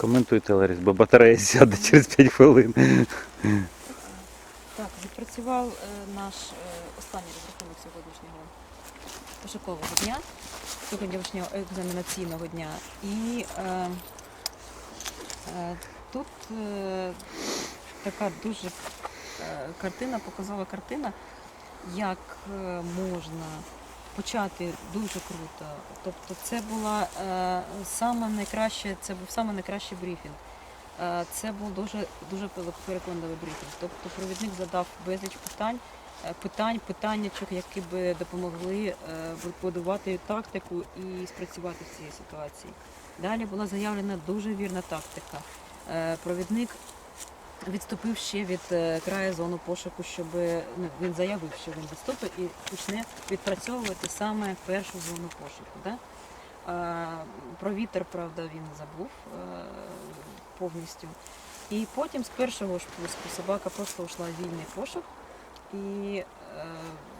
Коментуйте, Ларіс, бо батарея сяде через 5 хвилин. Так, відпрацював е, наш е, останній розрахунок сьогоднішнього пошукового дня, сьогоднішнього екзаменаційного дня. І е, е, тут е, така дуже е, картина, показова картина, як можна почати дуже круто. Тобто це була е, саме найкраще, це був саме найкращий брифінг. Е, Це був дуже дуже переконливий брифінг. Тобто провідник задав безліч питань, е, питань, питаннячок, які би допомогли е, будувати тактику і спрацювати в цій ситуації. Далі була заявлена дуже вірна тактика. Е, Провідник відступив ще від е, краю зону пошуку, щоб ну, він заявив, що він відступить і почне відпрацьовувати саме першу зону пошуку. Да? Про вітер, правда, він забув е, повністю. І потім з першого ж пуску собака просто йшла вільний пошук, і е,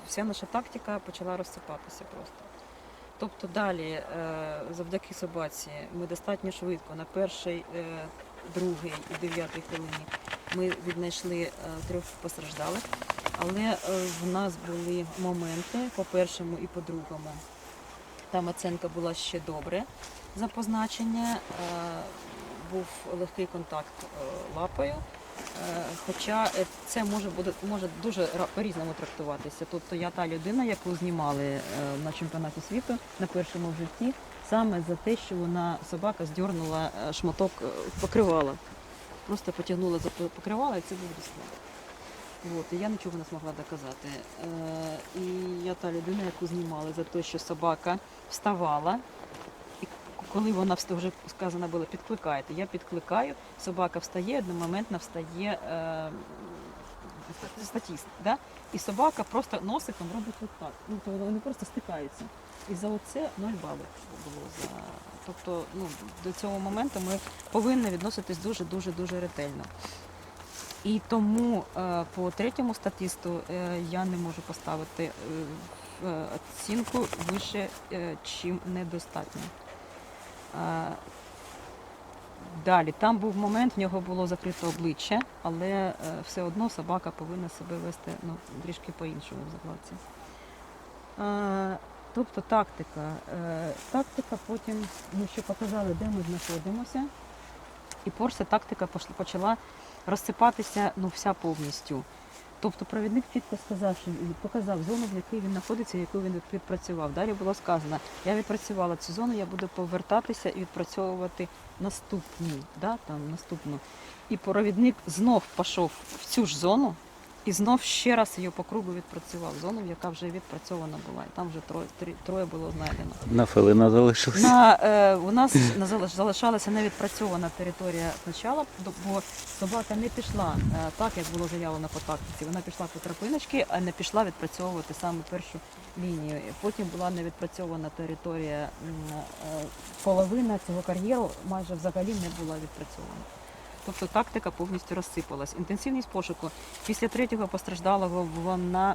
вся наша тактика почала розсипатися просто. Тобто далі, завдяки собаці, ми достатньо швидко на перший, другий і дев'ятий хвилині ми віднайшли е, трьох постраждалих, але е, в нас були моменти по першому і по другому. Там оценка була ще добре за позначення. Е, Був легкий контакт лапою. Хоча це може буде може дуже по-різному трактуватися. Тобто я та людина, яку знімали на чемпіонаті світу на першому в житті, саме за те, що вона собака здьорнула шматок покривала. Просто потягнула за покривало, і це був. От, і я нічого не змогла доказати. Е, і я та людина, яку знімали за те, що собака вставала. І коли вона вста- вже сказано було, підкликайте, я підкликаю, собака встає, одномоментно встає е, статіст. Да? І собака просто носиком робить отак. Ну, то вони просто стикаються. І за оце 0 балів було за. Тобто, ну, до цього моменту ми повинні відноситись дуже-дуже дуже ретельно. І тому е, по третьому статисту е, я не можу поставити е, оцінку вище, чим недостатньо. Далі, там був момент, в нього було закрите обличчя, але е, все одно собака повинна себе вести ну, трішки по-іншому в закладці. Е, тобто тактика. Е, тактика потім, ну, що показали, де ми знаходимося. І порся тактика почала розсипатися ну, вся повністю. Тобто провідник чітко сказав, що показав зону, в якій він знаходиться, яку він відпрацював. Далі було сказано, я відпрацювала цю зону, я буду повертатися і відпрацьовувати наступну. да, там, наступну. І провідник знов пішов в цю ж зону і знов ще раз її по кругу відпрацював. Зону, яка вже відпрацьована була. І там вже троє, три- троє було знайдено. Одна хвилина залишилася. На, е, у нас на- залиш- залишалася невідпрацьована територія спочатку, бо собака не пішла е, так, як було заявлено по тактиці. Вона пішла по тропиночці, а не пішла відпрацьовувати саме першу лінію. І Потім була невідпрацьована територія, м, е, половина цього кар'єру майже взагалі не була відпрацьована. Тобто тактика повністю розсипалась. Інтенсивність пошуку після третього постраждалого вона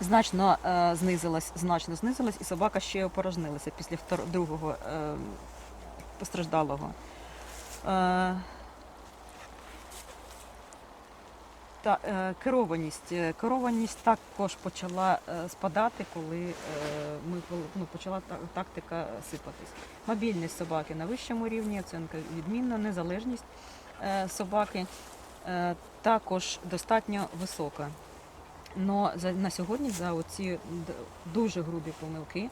значно е, знизилась, значно знизилась, і собака ще опорожнилася після другого е, постраждалого. Е, та, е, керованість. Е, Керованість також почала е, спадати, коли ми ну, почала тактика сипатись. Мобільність собаки на вищому рівні, оцінка відмінна, незалежність собаки також достатньо висока. Но на сьогодні за оці дуже грубі помилки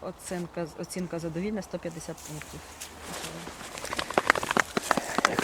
оцінка, оцінка задовільна 150 пунктів.